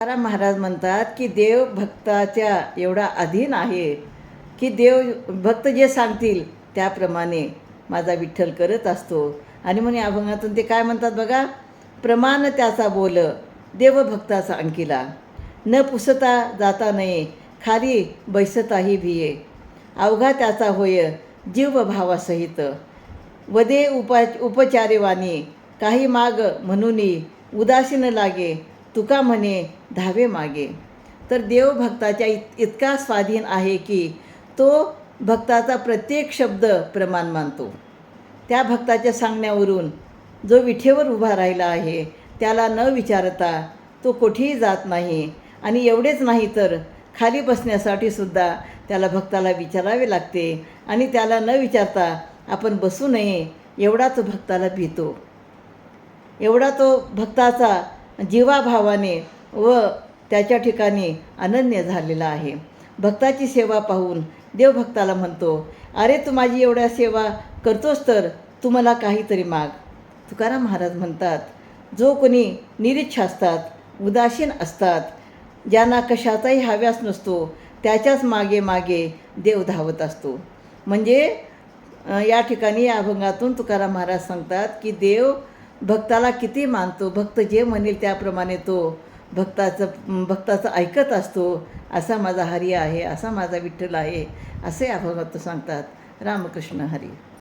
तुकाराम महाराज म्हणतात की देव भक्ताच्या एवढा अधीन आहे की देव भक्त जे सांगतील त्याप्रमाणे माझा विठ्ठल करत असतो. आणि म्हणे अभंगातून ते काय म्हणतात बघा? प्रमाण त्याचा बोल देवभक्ताचा अंकिला. न पुसता जाता नये खाली बैसताही भिये. अवघा त्याचा होय जीव भावासहित वदे उपा उपचारेवाणी काही माग म्हणूनही उदासीन लागे. तुका म्हणे धावे मागे. तर देवभक्ताच्या इत इतका स्वाधीन आहे की तो भक्ताचा प्रत्येक शब्द प्रमाण मानतो. त्या भक्ताच्या सांगण्यावरून जो विठेवर उभा राहिला आहे त्याला न विचारता तो कुठेही जात नाही आणि एवढेच नाही तर खाली बसण्यासाठी सुद्धा त्याला भक्ताला विचारावे लागते आणि त्याला न विचारता आपण बसू नये एवढा तो भक्ताला भीतो. एवढा तो भक्ताचा जीवाभावाने व त्याच्या ठिकाणी अनन्य झालेला आहे. भक्ताची सेवा पाहून देव भक्ताला म्हणतो अरे तू माझी एवढ्या सेवा करतोस तर तू मला काहीतरी माग. तुकाराम महाराज म्हणतात जो कोणी निरीच्छ असतात उदासीन असतात ज्यांना कशाचाही हव्यास नसतो त्याच्याच मागे मागे देव धावत असतो. म्हणजे या ठिकाणी या अभंगातून तुकाराम महाराज सांगतात की देव भक्ताला किती मानतो? भक्त जे म्हणेल त्याप्रमाणे तो भक्ताचं भक्ताचं ऐकत असतो. असा माझा हरी आहे असा माझा विठ्ठल आहे असे अभंगात सांगतात. रामकृष्ण हरी.